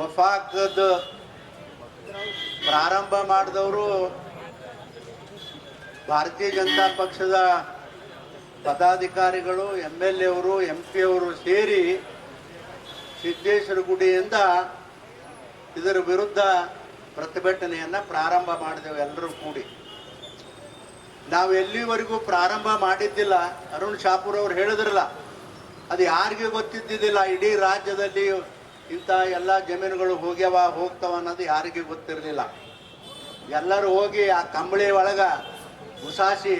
ವಫಾಕದ ಪ್ರಾರಂಭ ಮಾಡಿದವರು ಭಾರತೀಯ ಜನತಾ ಪಕ್ಷದ ಪದಾಧಿಕಾರಿಗಳು ಎಂ ಎಲ್ ಎವರು ಎಂ ಪಿ ಅವರು ಸೇರಿ ಸಿದ್ದೇಶ್ವರ ಗುಡಿಯಿಂದ ಇದರ ವಿರುದ್ಧ ಪ್ರತಿಭಟನೆಯನ್ನ ಪ್ರಾರಂಭ ಮಾಡಿದೆವು ಎಲ್ಲರೂ ಕೂಡಿ. ನಾವು ಎಲ್ಲಿವರೆಗೂ ಪ್ರಾರಂಭ ಮಾಡಿದ್ದಿಲ್ಲ, ಅರುಣ್ ಶಾಪೂರ್ ಅವರು ಹೇಳಿದ್ರಲ್ಲ, ಅದು ಯಾರಿಗೂ ಗೊತ್ತಿದ್ದಿದ್ದಿಲ್ಲ, ಇಡೀ ರಾಜ್ಯದಲ್ಲಿ ಇಂಥ ಎಲ್ಲ ಜಮೀನುಗಳು ಹೋಗ್ಯಾವ, ಹೋಗ್ತಾವ ಅನ್ನೋದು ಯಾರಿಗೂ ಗೊತ್ತಿರಲಿಲ್ಲ. ಎಲ್ಲರೂ ಹೋಗಿ ಆ ಕಂಬಳಿ ಒಳಗೆ ಉಸಾಸಿ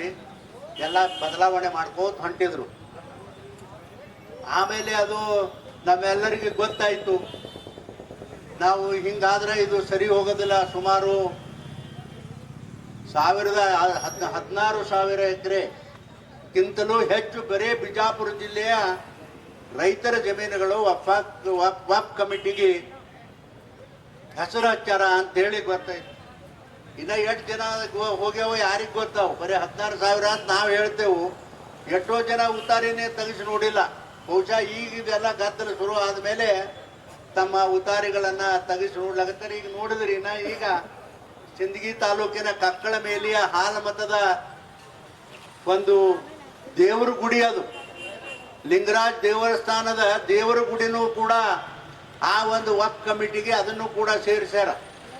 ಎಲ್ಲ ಬದಲಾವಣೆ ಮಾಡ್ಕೋತ ಹೊಂಟಿದ್ರು. ಆಮೇಲೆ ಅದು ನಮ್ಮೆಲ್ಲರಿಗೆ ಗೊತ್ತಾಯಿತು. ನಾವು ಹಿಂಗಾದ್ರೆ ಇದು ಸರಿ ಹೋಗೋದಿಲ್ಲ. ಸುಮಾರು ಸಾವಿರದ ಹದ್ ಹದಿನಾರು ಸಾವಿರ ಎಕರೆಗಿಂತಲೂ ಹೆಚ್ಚು ಬರೇ ಬಿಜಾಪುರ ಜಿಲ್ಲೆಯ ರೈತರ ಜಮೀನುಗಳು ವಫ್ ಕಮಿಟಿಗೆ ಹೆಸರು ಹಚ್ಚಾರ ಅಂತ ಹೇಳಿ ಗೊತ್ತಾಯ್ತು. ಇನ್ನ ಎಷ್ಟು ಜನ ಹೋಗ್ಯಾವ ಯಾರಿಗೆ ಗೊತ್ತಾವು? ಬರೀ ಹದಿನಾರು ಸಾವಿರ ಅಂತ ನಾವು ಹೇಳ್ತೇವು. ಎಷ್ಟೋ ಜನ ಉತ್ತಾರಿನೇ ತೆಗೆಸಿ ನೋಡಿಲ್ಲ. ಬಹುಶಃ ಈಗ ಇದೆಲ್ಲ ಗದ್ದಲ ಶುರು ಆದ್ಮೇಲೆ ತಮ್ಮ ಉತ್ತಾರಿಗಳನ್ನ ತೆಗೆಸಿ ನೋಡ್ಲಾಗತ್ತಾರೆ ಈಗ ನೋಡಿದ್ರಿ ನಾ ಈಗ ಸಿಂದಗಿ ತಾಲೂಕಿನ ಕಕ್ಕಳ ಮೇಲಿಯ ಹಾಲಮತದ ಒಂದು ದೇವರ ಗುಡಿ ಅದು. ಲಿಂಗರಾಜ್ ದೇವಸ್ಥಾನದ ದೇವರ ಗುಡಿನೂ ಕೂಡ ಆ ಒಂದು ವಕ್ ಕಮಿಟಿಗೆ ಅದನ್ನು ಕೂಡ ಸೇರಿಸ್ಯಾರ.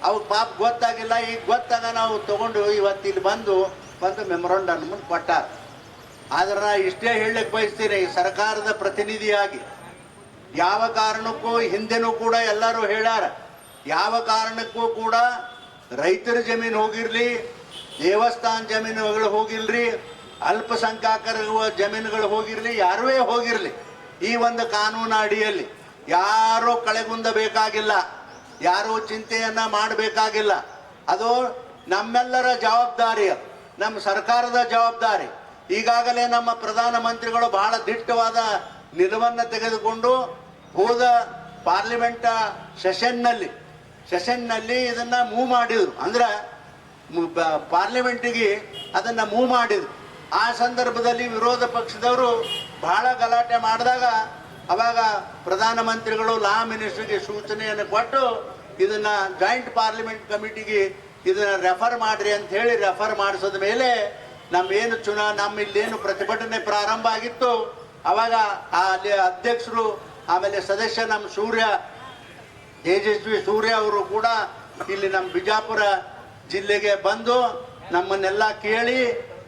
ಅವು ಪಾಪ ಗೊತ್ತಾಗಿಲ್ಲ, ಈಗ ಗೊತ್ತಾಗ ನಾವು ತಗೊಂಡು ಇವತ್ತು ಇಲ್ಲಿ ಬಂದು ಒಂದು ಮೆಮೊರಂಡಮ್ ಕೊಟ್ಟಾರ. ಆದ್ರೆ ನಾ ಇಷ್ಟೇ ಹೇಳಲಿಕ್ಕೆ ಬಯಸ್ತೀನಿ ಸರ್ಕಾರದ ಪ್ರತಿನಿಧಿಯಾಗಿ ಯಾವ ಕಾರಣಕ್ಕೂ ಹಿಂದೆನೂ ಕೂಡ ಎಲ್ಲರೂ ಹೇಳ್ಯಾರ. ಯಾವ ಕಾರಣಕ್ಕೂ ಕೂಡ ರೈತರ ಜಮೀನು ಹೋಗಿರಲಿ, ದೇವಸ್ಥಾನ ಜಮೀನುಗಳು ಹೋಗಿಲ್ರಿ ಅಲ್ಪಸಂಖ್ಯಾತರ ಜಮೀನುಗಳು ಹೋಗಿರಲಿ, ಯಾರೇ ಹೋಗಿರಲಿ. ಈ ಒಂದು ಕಾನೂನು ಅಡಿಯಲ್ಲಿ ಯಾರೂ ಕಳೆಗುಂದಬೇಕಾಗಿಲ್ಲ, ಯಾರೂ ಚಿಂತೆಯನ್ನ ಮಾಡಬೇಕಾಗಿಲ್ಲ. ಅದು ನಮ್ಮೆಲ್ಲರ ಜವಾಬ್ದಾರಿ ನಮ್ಮ ಸರ್ಕಾರದ ಜವಾಬ್ದಾರಿ. ಈಗಾಗಲೇ ನಮ್ಮ ಪ್ರಧಾನಮಂತ್ರಿಗಳು ಬಹಳ ದಿಟ್ಟವಾದ ನಿಲುವನ್ನು ತೆಗೆದುಕೊಂಡು ಹೋದ ಪಾರ್ಲಿಮೆಂಟ್ ಸೆಷನ್ನಲ್ಲಿ ಸೆಷನ್ನಲ್ಲಿ ಇದನ್ನು ಮೂವ್ ಮಾಡಿದರು. ಅಂದ್ರೆ ಪಾರ್ಲಿಮೆಂಟಿಗೆ ಅದನ್ನು ಮೂವ್ ಮಾಡಿದ್ರು. ಆ ಸಂದರ್ಭದಲ್ಲಿ ವಿರೋಧ ಪಕ್ಷದವರು ಬಹಳ ಗಲಾಟೆ ಮಾಡಿದಾಗ ಅವಾಗ ಪ್ರಧಾನಮಂತ್ರಿಗಳು ಲಾ ಮಿನಿಸ್ಟರ್ಗೆ ಸೂಚನೆಯನ್ನು ಕೊಟ್ಟು ಇದನ್ನ ಜಾಯಿಂಟ್ ಪಾರ್ಲಿಮೆಂಟ್ ಕಮಿಟಿಗೆ ಇದನ್ನ ರೆಫರ್ ಮಾಡ್ರಿ ಅಂತ ಹೇಳಿ ರೆಫರ್ ಮಾಡಿಸಿದ ಮೇಲೆ ನಮ್ಮೇನು ಚುನಾ ನಮ್ಮ ಇಲ್ಲೇನು ಪ್ರತಿಭಟನೆ ಪ್ರಾರಂಭ ಆಗಿತ್ತು. ಅವಾಗ ಆ ಅಲ್ಲಿ ಅಧ್ಯಕ್ಷರು, ಆಮೇಲೆ ಸದಸ್ಯ ನಮ್ಮ ಸೂರ್ಯ, ತೇಜಸ್ವಿ ಸೂರ್ಯ ಅವರು ಕೂಡ ಇಲ್ಲಿ ನಮ್ಮ ಬಿಜಾಪುರ ಜಿಲ್ಲೆಗೆ ಬಂದು ನಮ್ಮನ್ನೆಲ್ಲ ಕೇಳಿ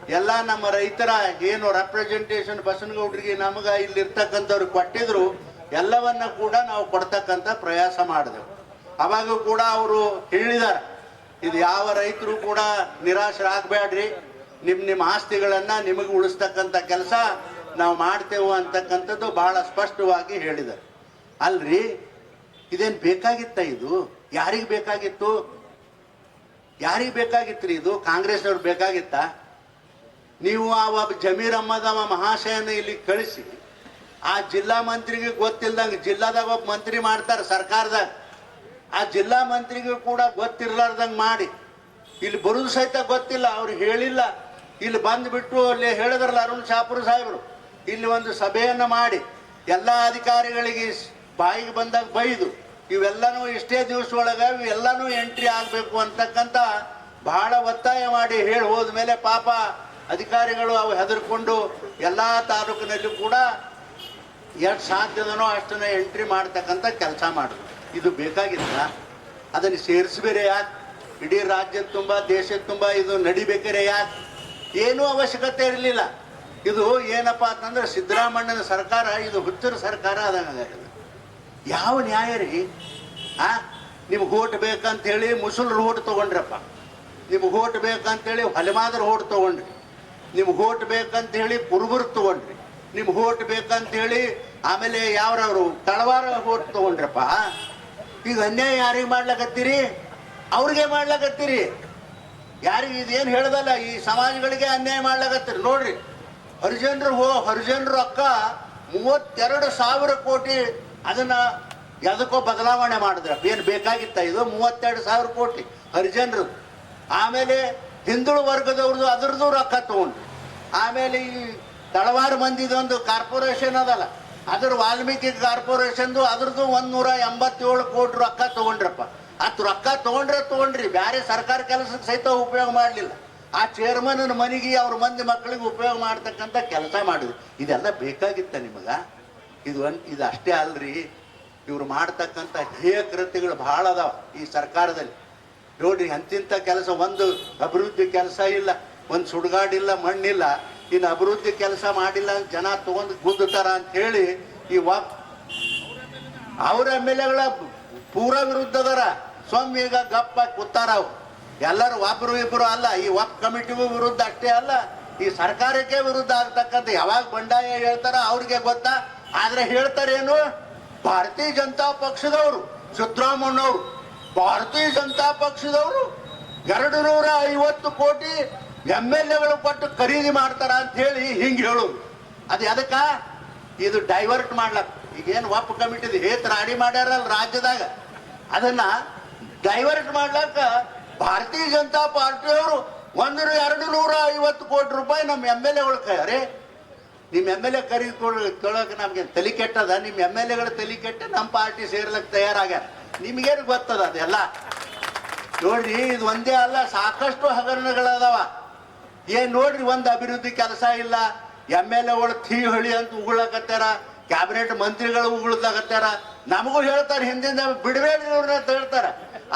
ಎಲ್ಲ ನಮ್ಮ ರೈತರ ಏನು ರೆಪ್ರೆಸೆಂಟೇಷನ್ ಬಸನಗೌಡರಿಗೆ ನಮಗ ಇಲ್ಲಿ ಇರ್ತಕ್ಕಂಥವ್ರು ಕೊಟ್ಟಿದ್ರು, ಎಲ್ಲವನ್ನ ಕೂಡ ನಾವು ಕೊಡ್ತಕ್ಕಂಥ ಪ್ರಯಾಸ ಮಾಡಿದೆವು. ಅವಾಗ ಕೂಡ ಅವರು ಹೇಳಿದಾರೆ, ಇದು ಯಾವ ರೈತರು ಕೂಡ ನಿರಾಶರಾಗಬೇಡ್ರಿ ನಿಮ್ಮ ನಿಮ್ಮ ಆಸ್ತಿಗಳನ್ನ ನಿಮಗೆ ಉಳಿಸ್ತಕ್ಕಂಥ ಕೆಲಸ ನಾವು ಮಾಡ್ತೇವೆ ಅಂತಕ್ಕಂಥದ್ದು ಬಹಳ ಸ್ಪಷ್ಟವಾಗಿ ಹೇಳಿದ್ದಾರೆ ಅಲ್ರಿ, ಇದೇನು ಬೇಕಾಗಿತ್ತ ಇದು? ಯಾರಿಗೆ ಬೇಕಾಗಿತ್ತು? ಯಾರಿಗೆ ಬೇಕಾಗಿತ್ತು ರೀ ಇದು? ಕಾಂಗ್ರೆಸ್ನವ್ರು ಬೇಕಾಗಿತ್ತ? ನೀವು ಆ ಜಮೀರ್ ಅಹ್ಮದ್ ಮಹಾಶಯನ ಇಲ್ಲಿ ಕಳಿಸಿ, ಆ ಜಿಲ್ಲಾ ಮಂತ್ರಿಗೆ ಗೊತ್ತಿಲ್ದಂಗೆ ಜಿಲ್ಲಾದಾಗ ಒಬ್ಬ ಮಂತ್ರಿ ಮಾಡ್ತಾರೆ ಸರ್ಕಾರದಾಗ. ಆ ಜಿಲ್ಲಾ ಮಂತ್ರಿಗೂ ಕೂಡ ಗೊತ್ತಿರ್ಲಾರ್ದಂಗೆ ಮಾಡಿ. ಇಲ್ಲಿ ಬರೋದು ಸಹಿತ ಗೊತ್ತಿಲ್ಲ, ಅವ್ರು ಹೇಳಿಲ್ಲ. ಇಲ್ಲಿ ಬಂದುಬಿಟ್ಟು ಅಲ್ಲಿ ಹೇಳಿದ್ರಲ್ಲ ಅರುಣ್ ಶಾಪುರ್ ಸಾಹೇಬರು, ಇಲ್ಲಿ ಒಂದು ಸಭೆಯನ್ನು ಮಾಡಿ. ಎಲ್ಲ ಅಧಿಕಾರಿಗಳಿಗೆ ಬಾಯಿಗೆ ಬಂದಾಗ ಬೈದು, ಇವೆಲ್ಲನೂ ಇಷ್ಟೇ ದಿವಸ ಒಳಗೆ ಇವೆಲ್ಲನೂ ಎಂಟ್ರಿ ಆಗಬೇಕು ಅಂತಕ್ಕಂಥ ಬಹಳ ಒತ್ತಾಯ ಮಾಡಿ ಹೇಳಿ ಹೋದ್ಮೇಲೆ ಪಾಪ ಅಧಿಕಾರಿಗಳು ಅವು ಹೆದರ್ಕೊಂಡು ಎಲ್ಲ ತಾಲೂಕಿನಲ್ಲಿ ಕೂಡ ಎಷ್ಟು ಸಾಧ್ಯದನೋ ಅಷ್ಟನ್ನು ಎಂಟ್ರಿ ಮಾಡ್ತಕ್ಕಂಥ ಕೆಲಸ ಮಾಡಿದ್ರು ಇದು ಬೇಕಾಗಿಲ್ಲ ಅದನ್ನು ಸೇರಿಸ್ಬೇರೆ ಯಾಕೆ? ಇಡೀ ರಾಜ್ಯದ ತುಂಬ, ದೇಶದ ತುಂಬ ಇದು ನಡಿಬೇಕರೆ ಯಾಕೆ? ಏನೂ ಅವಶ್ಯಕತೆ ಇರಲಿಲ್ಲ. ಇದು ಏನಪ್ಪ ಅಂತಂದ್ರೆ ಸಿದ್ದರಾಮಣ್ಣನ ಸರ್ಕಾರ, ಇದು ಹುಚ್ಚರ ಸರ್ಕಾರ ಆದಂಗಾಗಿದೆ ಯಾವ ನ್ಯಾಯ ರೀ? ಆ? ನಿಮ್ಗೆ ಓಟ್ ಬೇಕಂತ ಹೇಳಿ ಮುಸಲ್ರು ಓಟ್ ತಗೊಂಡ್ರಪ್ಪ. ನಿಮ್ಗೆ ಓಟ್ ಬೇಕಂತೇಳಿ ಹೊಲೆಮಾದ್ರ ಓಟ್ ತಗೊಂಡ್ರಿ. ನಿಮ್ಗೆ ಓಟ್ ಬೇಕಂತ ಹೇಳಿ ಕುರುಬರು ತಗೊಂಡ್ರಿ. ನಿಮ್ಗೆ ಓಟ್ ಬೇಕಂತ ಹೇಳಿ ಆಮೇಲೆ ಯಾವ್ರವ್ರು ತಳವಾರ ಓಟ್ ತಗೊಂಡ್ರಪ್ಪ, ಈಗ ಅನ್ಯಾಯ ಯಾರಿಗೆ ಮಾಡ್ಲಕತ್ತೀರಿ? ಅವ್ರಿಗೆ ಮಾಡ್ಲಕತ್ತೀರಿ. ಯಾರಿಗೆ ಇದೇನು ಹೇಳ್ದಲ್ಲ, ಈ ಸಮಾಜಗಳಿಗೆ ಅನ್ಯಾಯ ಮಾಡ್ಲಕತ್ತೀರಿ. ನೋಡ್ರಿ, ಹರಿಜನರು ಹೋ, ಹರಿಜನರು ಅಕ್ಕ, ಮೂವತ್ತೆರಡು ಸಾವಿರ ಕೋಟಿ ಅದನ್ನ ಯಾವುದಕ್ಕೋ ಬದಲಾವಣೆ ಮಾಡಿದ್ರಪ್ಪ. ಏನು ಬೇಕಾಗಿತ್ತ ಇದು? ಮೂವತ್ತೆರಡು ಸಾವಿರ ಕೋಟಿ ಹರಿಜನರು ಆಮೇಲೆ ಹಿಂದುಳು ವರ್ಗದವ್ರದ್ದು ಅದ್ರದ್ದು ರೊಕ್ಕ ತಗೊಂಡು. ಆಮೇಲೆ ಈ ತಳವಾರು ಮಂದಿದೊಂದು ಕಾರ್ಪೊರೇಷನ್ ಅದಲ್ಲ. ಅದ್ರ ವಾಲ್ಮೀಕಿ ಕಾರ್ಪೊರೇಷನ್ದು ಅದ್ರದ್ದು ಒಂದು ನೂರ ಎಂಬತ್ತೇಳು ಕೋಟಿ ರೊಕ್ಕ ತಗೊಂಡ್ರಪ್ಪ. ಅತ್ ರೊಕ್ಕ ತಗೊಂಡ್ರೆ ತಗೊಂಡ್ರಿ ಬೇರೆ ಸರ್ಕಾರ ಕೆಲಸಕ್ಕೆ ಸಹಿತ ಉಪಯೋಗ ಮಾಡಲಿಲ್ಲ. ಆ ಚೇರ್ಮನ್ ಮನೆಗೆ ಅವ್ರ ಮಂದಿ ಮಕ್ಕಳಿಗೆ ಉಪಯೋಗ ಮಾಡ್ತಕ್ಕಂಥ ಕೆಲಸ ಮಾಡಿದ್ರು. ಇದೆಲ್ಲ ಬೇಕಾಗಿತ್ತ ನಿಮಗೆ? ಇದು ಇದು ಅಷ್ಟೇ ಅಲ್ರಿ. ಇವ್ರು ಮಾಡ್ತಕ್ಕಂಥ ಹೇಯ ಕೃತಿಗಳು ಬಹಳ ಅದಾವ ಈ ಸರ್ಕಾರದಲ್ಲಿ. ನೋಡ್ರಿ ಅಂತಿಂತ ಕೆಲಸ ಒಂದು ಅಭಿವೃದ್ಧಿ ಕೆಲಸ ಇಲ್ಲ, ಒಂದು ಸುಡುಗಾಡಿಲ್ಲ, ಮಣ್ಣಿಲ್ಲ, ಇನ್ನು ಅಭಿವೃದ್ಧಿ ಕೆಲಸ ಮಾಡಿಲ್ಲ ಅಂತ ಜನ ತಗೊಂಡು ಗುದ್ದುತ್ತಾರ ಅಂತ ಹೇಳಿ ಈ ವಾಕ್ ಅವ್ರ ಎಂ ಎಲ್ ಎಗಳ ಪೂರ ವಿರುದ್ಧದರ ಸ್ವಾಮಿ ಈಗ ಗಪ್ಪ ಕೂತಾರ ಅವ್ರು. ಎಲ್ಲರೂ ಒಬ್ಬರು ಇಬ್ಬರು ಅಲ್ಲ, ಈ ವಕ್ ಕಮಿಟಿಗೂ ವಿರುದ್ಧ ಅಷ್ಟೇ ಅಲ್ಲ, ಈ ಸರ್ಕಾರಕ್ಕೆ ವಿರುದ್ಧ ಆಗ್ತಕ್ಕಂಥ ಯಾವಾಗ ಬಂಡಾಯ ಹೇಳ್ತಾರ ಅವ್ರಿಗೆ ಗೊತ್ತಾ? ಆದ್ರೆ ಹೇಳ್ತಾರೇನು? ಭಾರತೀಯ ಜನತಾ ಪಕ್ಷದವರು ಸಿದ್ದರಾಮಣ್ಣವರು ಭಾರತೀಯ ಜನತಾ ಪಕ್ಷದವರು ಎರಡು ನೂರ ಐವತ್ತು ಕೋಟಿ ಎಂ ಎಲ್ ಎಗಳು ಕೊಟ್ಟು ಖರೀದಿ ಮಾಡ್ತಾರ ಅಂತ ಹೇಳಿ ಹಿಂಗ್ ಹೇಳೋದು. ಅದು ಎದಕ್ಕ ಇದು ಡೈವರ್ಟ್ ಮಾಡ್ಲಕ್. ಈಗೇನು ಒಪ್ಪ ಕಮಿಟಿದು ಹೇತ್ ರಾಡಿ ಮಾಡ್ಯಾರಲ್ಲ ರಾಜ್ಯದಾಗ. ಅದನ್ನ ಡೈವರ್ಟ್ ಮಾಡ್ಲಕ್ಕ ಭಾರತೀಯ ಜನತಾ ಪಾರ್ಟಿಯವರು ಒಂದು ಎರಡು ನೂರ ಐವತ್ತು ಕೋಟಿ ರೂಪಾಯಿ ನಮ್ಮ ಎಂ ಎಲ್ ಎಗಳು ಕರೆ ನಿಮ್ಮ ಎಂ ಎಲ್ ಎ ಕರೀಕೊಳ್ಳ ಕೇಳೋಕೆ ನಮ್ಗೆ ತಲೆ ಕೆಟ್ಟದ. ನಿಮ್ಮ ಎಂ ಎಲ್ ಎಗಳ ತಲೆ ಕೆಟ್ಟ ನಮ್ಮ ಪಾರ್ಟಿ ಸೇರ್ಲಕ್ಕೆ ತಯಾರಾಗ್ಯಾರ. ನಿಮ್ಗೇನು ಗೊತ್ತದ ಅದೆಲ್ಲ? ನೋಡ್ರಿ, ಇದು ಒಂದೇ ಅಲ್ಲ, ಸಾಕಷ್ಟು ಹಗರಣಗಳದಾವ. ಏನ್ ನೋಡ್ರಿ, ಒಂದು ಅಭಿವೃದ್ಧಿ ಕೆಲಸ ಇಲ್ಲ. ಎಂ ಎಲ್ ಎಗಳು ಥೀ ಹೊಳಿ ಅಂತ ಉಗುಳಕತ್ತಾರ, ಕ್ಯಾಬಿನೆಟ್ ಮಂತ್ರಿಗಳು ಉಗುಳದಾಗತ್ತಾರ. ನಮಗೂ ಹೇಳ್ತಾರೆ, ಹಿಂದಿಂದ ಬಿಡಬೇಡಿ ಇವ್ರನ್ನ ಅಂತ ಹೇಳ್ತಾರ.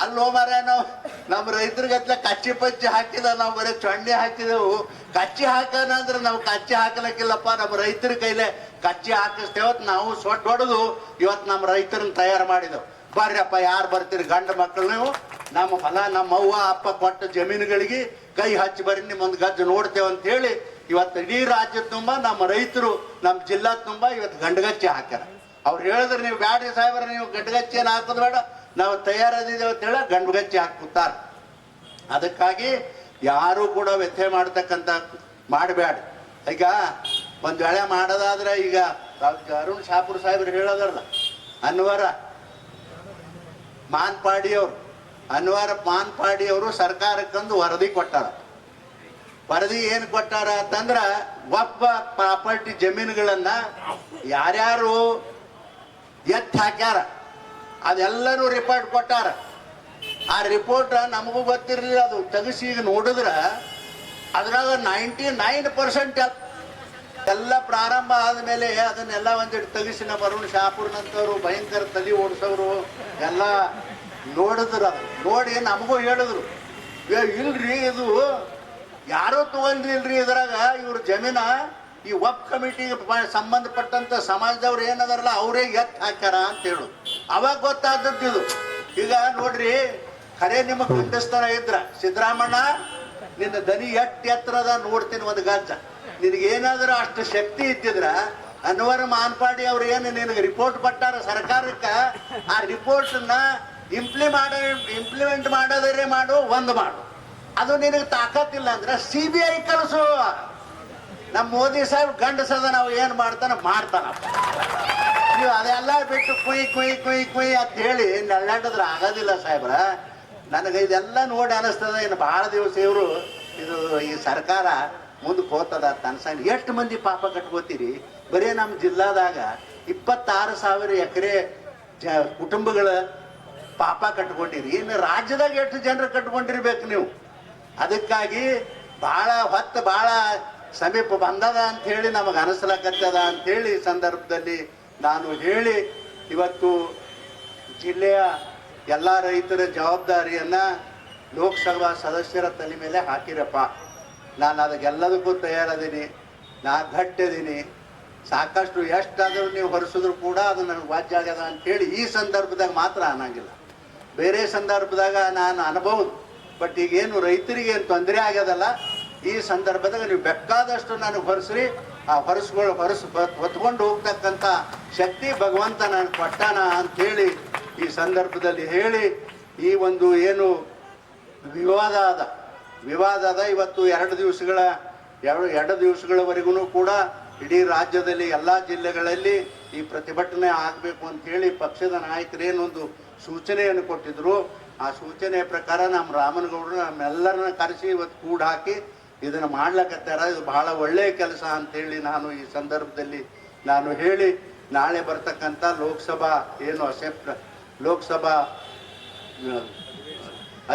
ಅಲ್ಲೋ ಮರ ನಾವು ನಮ್ಮ ರೈತರಿಗತ್ಲ ಕಚ್ಚಿ ಪಚ್ಚಿ ಹಾಕಿದ, ನಾವು ಬರೀ ಚೊಣ್ಣೆ ಹಾಕಿದೆವು. ಕಚ್ಚಿ ಹಾಕೋಣ ಅಂದ್ರೆ ನಾವು ಕಚ್ಚಿ ಹಾಕಲಕ್ಕಿಲ್ಲಪ್ಪ, ನಮ್ಮ ರೈತರ ಕೈಲೆ ಕಚ್ಚಿ ಹಾಕಿಸ್ತೇವತ್ ನಾವು ಸೊಟ್ಟು ಹೊಡೆದು ಇವತ್ತು ನಮ್ಮ ರೈತರನ್ನ ತಯಾರು ಮಾಡಿದೆವು. ಬರ್ರಪ್ಪ, ಯಾರು ಬರ್ತೀರಿ? ಗಂಡ ಮಕ್ಕಳು ನೀವು? ನಮ್ಮ ಹೊಲ ನಮ್ಮ ಅವ್ವ, ಅಪ್ಪ ಕೊಟ್ಟ ಜಮೀನುಗಳಿಗೆ ಕೈ ಹಚ್ಚಿ ಬರ್ರಿ, ನಿಮ್ಮೊಂದು ಗಜ್ಜು ನೋಡ್ತೇವೆ ಅಂತ ಹೇಳಿ ಇವತ್ತು ಇಡೀ ರಾಜ್ಯ ತುಂಬ, ನಮ್ಮ ರೈತರು, ನಮ್ಮ ಜಿಲ್ಲಾ ತುಂಬ ಇವತ್ತು ಗಂಡಗಚ್ಚಿ ಹಾಕ್ಯಾರ. ಅವ್ರು ಹೇಳಿದ್ರೆ ನೀವು ಬ್ಯಾಡ್ರಿ ಸಾಹೇಬ್ರ, ನೀವು ಗಂಡಗಚ್ಚಿ ಏನು ಹಾಕೋದು ಬೇಡ. ನಾವು ತಯಾರದಿದ್ದೇವೆ ಅಂತ ಹೇಳಿ ಗಂಡಗಚ್ಚಿ ಹಾಕುತ್ತಾರೆ ಅದಕ್ಕಾಗಿ ಯಾರು ಕೂಡ ವ್ಯಥೆ ಮಾಡ್ತಕ್ಕಂಥ ಮಾಡಬೇಡ ಈಗ ಒಂದು ವೇಳೆ ಮಾಡೋದಾದ್ರೆ ಈಗ ಅರುಣ್ ಶಾಪುರ್ ಸಾಹೇಬ್ರು ಹೇಳೋದಲ್ಲ ಅನ್ವರ ಮಾನ್ಪಾಡಿಯವರು, ಅನ್ವರ ಮಾನ್ಪಾಡಿಯವರು ಸರ್ಕಾರಕ್ಕೊಂದು ವರದಿ ಕೊಟ್ಟಾರ. ವರದಿ ಏನು ಕೊಟ್ಟಾರ ಅಂತಂದ್ರ ಒಬ್ಬ ಪ್ರಾಪರ್ಟಿ ಜಮೀನುಗಳನ್ನ ಯಾರ್ಯಾರು ಎತ್ತಿ ಹಾಕ್ಯಾರ ಅದೆಲ್ಲರೂ ರಿಪೋರ್ಟ್ ಕೊಟ್ಟಾರ. ಆ ರಿಪೋರ್ಟ್ ನಮಗೂ ಗೊತ್ತಿರಲಿಲ್ಲ, ಅದು ತೆಗಿಸಿ ಈಗ ನೋಡಿದ್ರ ಅದ್ರಾಗ ನೈಂಟಿ ನೈನ್ ಪರ್ಸೆಂಟ್ ಎಲ್ಲ ಪ್ರಾರಂಭ ಆದಮೇಲೆ ಅದನ್ನೆಲ್ಲ ಒಂದಿಟ್ಟು ತೆಗಿಸಿ, ನಮ್ಮ ಅರುಣ್ ಶಾಪುರ್ನಂತವ್ರು ಭಯಂಕರ ತಲೆ ಓಡಿಸೋರು. ಎಲ್ಲ ನೋಡಿದ್ರು ಅದು. ನೋಡಿ ನಮಗೂ ಹೇಳಿದ್ರು. ಏ, ಇಲ್ರಿ ಇದು ಯಾರೋ ತಗೊಂಡ್ರಿಲ್ರಿ ಇದ್ರಾಗ? ಇವ್ರ ಜಮೀನ ಈ ವಕ್ ಕಮಿಟಿಗೆ ಸಂಬಂಧಪಟ್ಟಂತ ಸಮಾಜದವ್ರು ಏನದಾರಲ್ಲ, ಅವರೇ ಎತ್ ಹಾಕ್ಯಾರ ಅಂತ ಹೇಳು. ಅವಾಗ ಗೊತ್ತಾದದ್ದು ಇದು. ಈಗ ನೋಡ್ರಿ, ಖರೆ ನಿಮಗೆ ಖಂಡಿಸ್ತಾರ ಇದ್ರ. ಸಿದ್ದರಾಮಣ್ಣ, ನಿನ್ನ ದನಿ ಎಟ್ ಎತ್ತರದ ನೋಡ್ತೀನಿ ಒಂದು ಗಜ್ಜ. ನಿನಗೇನಾದ್ರೂ ಅಷ್ಟು ಶಕ್ತಿ ಇದ್ದಿದ್ರ ಅನ್ವರ್ ಮಾನ್ಪಾಡಿ ಅವ್ರು ಏನು ನಿನಗೆ ರಿಪೋರ್ಟ್ ಕೊಟ್ಟಾರ ಸರ್ಕಾರಕ್ಕೆ, ಆ ರಿಪೋರ್ಟ್ನ ಇಂಪ್ಲಿ ಮಾಡ ಇಂಪ್ಲಿಮೆಂಟ್ ಮಾಡೋದ್ರೆ ಮಾಡು, ಒಂದು ಮಾಡು. ಅದು ನಿನಗೆ ತಾಕತ್ತಿಲ್ಲ ಅಂದ್ರೆ ಸಿ ಬಿ ಐ ಕಳಿಸು. ನಮ್ಮ ಮೋದಿ ಸಾಹೇಬ್ ಗಂಡಸದ ನಾವು ಏನು ಮಾಡ್ತಾನ, ಮಾಡ್ತಾನಪ್ಪ. ನೀವು ಅದೆಲ್ಲ ಬಿಟ್ಟು ಕುಯ್ ಕುಯ್ ಕುಯ್ ಕುಯ್ ಅಂತ ಹೇಳಿ ನಳ್ಳಾಡಿದ್ರೆ ಆಗೋದಿಲ್ಲ ಸಾಹೇಬ್ರ. ನನಗೆ ಇದೆಲ್ಲ ನೋಡಿ ಅನಿಸ್ತದ ಇನ್ನು ಭಾಳ ದಿವಸ ಇವರು, ಇದು ಈ ಸರ್ಕಾರ ಮುಂದಕ್ಕೆ ಹೋಗ್ತದ ಅನ್ಸಂಗ್ ಎಷ್ಟು ಮಂದಿ ಪಾಪ ಕಟ್ಕೋತೀರಿ? ಬರೀ ನಮ್ಮ ಜಿಲ್ಲಾದಾಗ ಇಪ್ಪತ್ತಾರು ಸಾವಿರ ಎಕರೆ ಜ ಕುಟುಂಬಗಳ ಪಾಪ ಕಟ್ಕೊಂಡಿರಿ. ಇನ್ನು ರಾಜ್ಯದಾಗ ಎಷ್ಟು ಜನರು ಕಟ್ಕೊಂಡಿರ್ಬೇಕು ನೀವು? ಅದಕ್ಕಾಗಿ ಭಾಳ ಹೊತ್ತು ಭಾಳ ಸಮೀಪ ಬಂದದ ಅಂತ ಹೇಳಿ ನಮಗೆ ಅನಿಸ್ಲಕತ್ತದ ಅಂತ ಹೇಳಿ ಈ ಸಂದರ್ಭದಲ್ಲಿ ನಾನು ಹೇಳಿ ಇವತ್ತು ಜಿಲ್ಲೆಯ ಎಲ್ಲ ರೈತರ ಜವಾಬ್ದಾರಿಯನ್ನು ಲೋಕಸಭಾ ಸದಸ್ಯರ ತಲೆ ಮೇಲೆ ಹಾಕಿರಪ್ಪ. ನಾನು ಅದಕ್ಕೆಲ್ಲದಕ್ಕೂ ತಯಾರದೀನಿ. ನಾ ಘಟ್ಟಿದ್ದೀನಿ ಸಾಕಷ್ಟು ಎಷ್ಟಾದರೂ ನೀವು ಹೊರಿಸಿದ್ರು ಕೂಡ ಅದು ನನಗೆ ವಾಜ್ಯ ಆಗ್ಯದ ಅಂತೇಳಿ ಈ ಸಂದರ್ಭದಾಗ ಮಾತ್ರ ಅನ್ನಂಗಿಲ್ಲ. ಬೇರೆ ಸಂದರ್ಭದಾಗ ನಾನು ಅನ್ಬಹುದು. ಬಟ್ ಈಗೇನು ರೈತರಿಗೆ ಏನು ತೊಂದರೆ ಆಗ್ಯದಲ್ಲ, ಈ ಸಂದರ್ಭದಾಗ ನೀವು ಬೇಕಾದಷ್ಟು ನನಗೆ ಹೊರಿಸ್ರಿ. ಆ ಹೊರಸ್ಗಳು ಹೊರಸ್ ಹೊತ್ಕೊಂಡು ಹೋಗ್ತಕ್ಕಂಥ ಶಕ್ತಿ ಭಗವಂತ ನನಗೆ ಕೊಟ್ಟಾನ ಅಂಥೇಳಿ ಈ ಸಂದರ್ಭದಲ್ಲಿ ಹೇಳಿ ಈ ಒಂದು ಏನು ವಿವಾದ ಅದ ವಿವಾದ ಅದ. ಇವತ್ತು ಎರಡು ದಿವಸಗಳ, ಎರಡು ಎರಡು ದಿವಸಗಳವರೆಗೂ ಕೂಡ ಇಡೀ ರಾಜ್ಯದಲ್ಲಿ ಎಲ್ಲ ಜಿಲ್ಲೆಗಳಲ್ಲಿ ಈ ಪ್ರತಿಭಟನೆ ಆಗಬೇಕು ಅಂತ ಹೇಳಿ ಪಕ್ಷದ ನಾಯಕರೇನೊಂದು ಸೂಚನೆಯನ್ನು ಕೊಟ್ಟಿದ್ರು. ಆ ಸೂಚನೆಯ ಪ್ರಕಾರ ನಮ್ಮ ರಾಮನಗೌಡರು ನಮ್ಮೆಲ್ಲರನ್ನ ಕರೆಸಿ ಇವತ್ತು ಕೂಡ ಹಾಕಿ ಇದನ್ನು ಮಾಡ್ಲಕತ್ತಾರ. ಇದು ಬಹಳ ಒಳ್ಳೆಯ ಕೆಲಸ ಅಂತೇಳಿ ನಾನು ಈ ಸಂದರ್ಭದಲ್ಲಿ ನಾನು ಹೇಳಿ ನಾಳೆ ಬರ್ತಕ್ಕಂಥ ಲೋಕಸಭಾ ಏನು ಅಸೆಪ್ಟ್, ಲೋಕಸಭಾ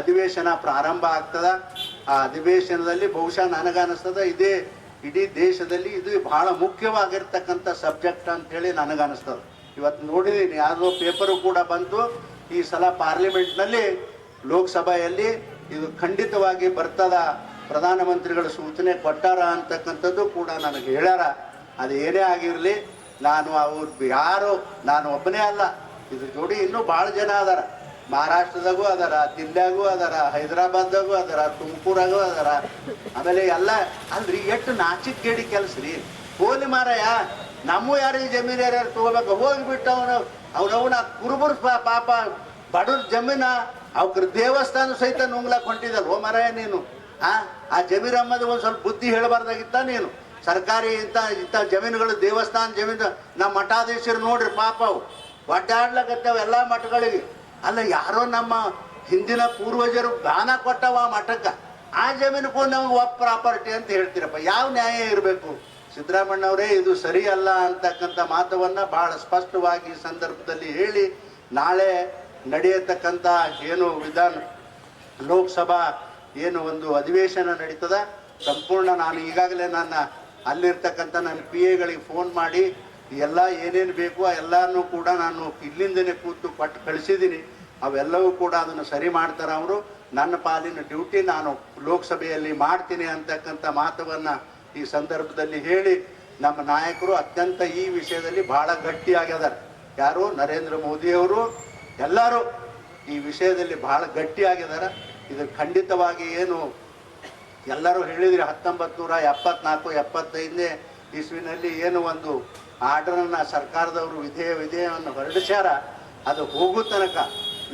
ಅಧಿವೇಶನ ಪ್ರಾರಂಭ ಆಗ್ತದ. ಆ ಅಧಿವೇಶನದಲ್ಲಿ ಬಹುಶಃ ನನಗನ್ನಿಸ್ತದ, ಇದೇ ಇಡೀ ದೇಶದಲ್ಲಿ ಇದು ಬಹಳ ಮುಖ್ಯವಾಗಿರ್ತಕ್ಕಂಥ ಸಬ್ಜೆಕ್ಟ್ ಅಂತೇಳಿ ನನಗನ್ನಿಸ್ತದ. ಇವತ್ತು ನೋಡಿದ್ದೀನಿ ಯಾರೋ ಪೇಪರು ಕೂಡ ಬಂತು ಈ ಸಲ ಪಾರ್ಲಿಮೆಂಟ್ನಲ್ಲಿ ಲೋಕಸಭೆಯಲ್ಲಿ ಇದು ಖಂಡಿತವಾಗಿ ಬರ್ತದ, ಪ್ರಧಾನಮಂತ್ರಿಗಳ ಸೂಚನೆ ಕೊಟ್ಟಾರ ಅಂತಕ್ಕಂಥದ್ದು ಕೂಡ ನನಗೆ ಹೇಳ್ಯಾರ. ಅದು ಏನೇ ಆಗಿರಲಿ, ನಾನು ಅವ್ರು ಯಾರು, ನಾನು ಒಬ್ಬನೇ ಅಲ್ಲ. ಇದ್ರ ಜೋಡಿ ಇನ್ನೂ ಭಾಳ ಜನ ಅದಾರ. ಮಹಾರಾಷ್ಟ್ರದಾಗೂ ಅದಾರ ದಿಲ್ಲಾಗೂ ಅದಾರ, ಹೈದರಾಬಾದ್ದಾಗೂ ಅದಾರ, ತುಮಕೂರಾಗೂ ಅದಾರ. ಆಮೇಲೆ ಎಲ್ಲ ಅಲ್ರಿ ಎಷ್ಟು ನಾಚಿಕ್ ಗೇಡಿ ಕೆಲಸ ರೀ. ಹೋಲಿ ಮಾರಾಯ, ನಮ್ಮ ಯಾರಿಗೆ ಜಮೀನು ಯಾರ್ಯಾರು ತಗೋಬೇಕು ಹೋಗ್ಬಿಟ್ಟು ಅವನು, ಅವನವನ ಕುರುಬರು ಪಾಪ ಬಡವ್ರ ಜಮೀನ ಅವ್ರ ದೇವಸ್ಥಾನ ಸಹಿತ ನುಂಗ್ಲಾಕ್ ಹೊಂಟಿದಲ್ಲ ಹೋ ಮಾರಾಯ ನೀನು, ಆ ಆ ಜಮೀರಮ್ಮದ ಒಂದು ಸ್ವಲ್ಪ ಬುದ್ಧಿ ಹೇಳಬಾರ್ದಾಗಿತ್ತ ನೀನು? ಸರ್ಕಾರಿ ಇಂಥ ಇಂಥ ಜಮೀನುಗಳು, ದೇವಸ್ಥಾನ ಜಮೀನು, ನಮ್ಮ ಮಠಾಧೀಶರು ನೋಡ್ರಿ ಪಾಪ ಅವು. ಒಡ್ಡಾಡ್ಲಕತ್ತಾವ ಎಲ್ಲ ಮಠಗಳಿಗೆ. ಅಲ್ಲ, ಯಾರೋ ನಮ್ಮ ಹಿಂದಿನ ಪೂರ್ವಜರು ದಾನ ಕೊಟ್ಟವ ಆ ಮಠಕ್ಕೆ, ಆ ಜಮೀನಕ್ಕೂ ನಮ್ಗೆ ಒಪ್ ಪ್ರಾಪರ್ಟಿ ಅಂತ ಹೇಳ್ತೀರಪ್ಪ. ಯಾವ ನ್ಯಾಯ ಇರಬೇಕು? ಸಿದ್ದರಾಮಣ್ಣವರೇ ಇದು ಸರಿ ಅಲ್ಲ ಅಂತಕ್ಕಂಥ ಮಾತವನ್ನ ಬಹಳ ಸ್ಪಷ್ಟವಾಗಿ ಈ ಸಂದರ್ಭದಲ್ಲಿ ಹೇಳಿ, ನಾಳೆ ನಡೆಯತಕ್ಕಂಥ ಏನು ವಿಧಾನ, ಲೋಕಸಭಾ ಏನು ಒಂದು ಅಧಿವೇಶನ ನಡೀತದ, ಸಂಪೂರ್ಣ ನಾನು ಈಗಾಗಲೇ ನನ್ನ ಅಲ್ಲಿರ್ತಕ್ಕಂಥ ನನ್ನ ಪಿ ಎಗಳಿಗೆ ಫೋನ್ ಮಾಡಿ ಎಲ್ಲ ಏನೇನು ಬೇಕು ಆ ಎಲ್ಲಾನು ಕೂಡ ನಾನು ಇಲ್ಲಿಂದನೇ ಕೂತು ಕೊಟ್ಟು ಕಳಿಸಿದ್ದೀನಿ. ಅವೆಲ್ಲವೂ ಕೂಡ ಅದನ್ನು ಸರಿ ಮಾಡ್ತಾರೆ ಅವರು. ನನ್ನ ಪಾಲಿನ ಡ್ಯೂಟಿ ನಾನು ಲೋಕಸಭೆಯಲ್ಲಿ ಮಾಡ್ತೀನಿ ಅಂತಕ್ಕಂಥ ಮಾತವನ್ನು ಈ ಸಂದರ್ಭದಲ್ಲಿ ಹೇಳಿ ನಮ್ಮ ನಾಯಕರು ಅತ್ಯಂತ ಈ ವಿಷಯದಲ್ಲಿ ಬಹಳ ಗಟ್ಟಿಯಾಗಿದ್ದಾರೆ ಯಾರು? ನರೇಂದ್ರ ಮೋದಿಯವರು ಎಲ್ಲರೂ ಈ ವಿಷಯದಲ್ಲಿ ಬಹಳ ಗಟ್ಟಿಯಾಗಿದ್ದಾರೆ ಇದು ಖಂಡಿತವಾಗಿ ಏನು ಎಲ್ಲರೂ ಹೇಳಿದ್ರಿ ಹತ್ತೊಂಬತ್ತು ನೂರ ಎಪ್ಪತ್ನಾಲ್ಕು, ಎಪ್ಪತ್ತೈದನೇ ಇಸ್ವಿನಲ್ಲಿ ಏನು ಒಂದು ಆರ್ಡರನ್ನು ಸರ್ಕಾರದವರು ವಿಧೇಯ ವಿಧೇಯವನ್ನು ಹೊರಡಿಸ್ಯಾರ, ಅದು ಹೋಗೋ ತನಕ,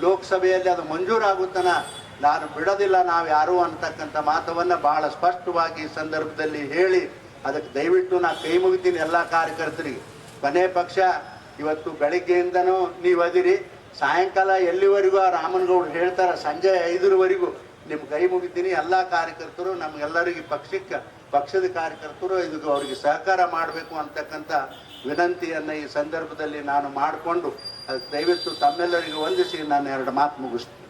ಲೋಕಸಭೆಯಲ್ಲಿ ಅದು ಮಂಜೂರಾಗೋ ತನಕ ನಾನು ಬಿಡೋದಿಲ್ಲ, ನಾವು ಯಾರು ಅಂತಕ್ಕಂಥ ಮಾತವನ್ನು ಬಹಳ ಸ್ಪಷ್ಟವಾಗಿ ಈ ಸಂದರ್ಭದಲ್ಲಿ ಹೇಳಿ, ಅದಕ್ಕೆ ದಯವಿಟ್ಟು ನಾನು ಕೈ ಮುಗಿತೀನಿ ಎಲ್ಲ ಕಾರ್ಯಕರ್ತರಿಗೆ. ಕೊನೆ ಪಕ್ಷ, ಇವತ್ತು ಬೆಳಿಗ್ಗೆಯಿಂದನೂ ನೀವು ಅದಿರಿ, ಸಾಯಂಕಾಲ ಎಲ್ಲಿವರೆಗೂ ಆ ರಾಮನಗೌಡರು ಹೇಳ್ತಾರೆ, ಸಂಜೆ ಐದರವರೆಗೂ ನಿಮ್ಮ ಕೈ ಮುಗಿತೀನಿ, ಎಲ್ಲ ಕಾರ್ಯಕರ್ತರು, ನಮಗೆಲ್ಲರಿಗೆ ಪಕ್ಷಕ್ಕೆ, ಪಕ್ಷದ ಕಾರ್ಯಕರ್ತರು ಇದಕ್ಕೆ ಅವರಿಗೆ ಸಹಕಾರ ಮಾಡಬೇಕು ಅಂತಕ್ಕಂಥ ವಿನಂತಿಯನ್ನು ಈ ಸಂದರ್ಭದಲ್ಲಿ ನಾನು ಮಾಡಿಕೊಂಡು ದಯವಿಟ್ಟು ತಮ್ಮೆಲ್ಲರಿಗೂ ವಂದಿಸಿ ನಾನು ಎರಡು ಮಾತು ಮುಗಿಸ್ತೀನಿ.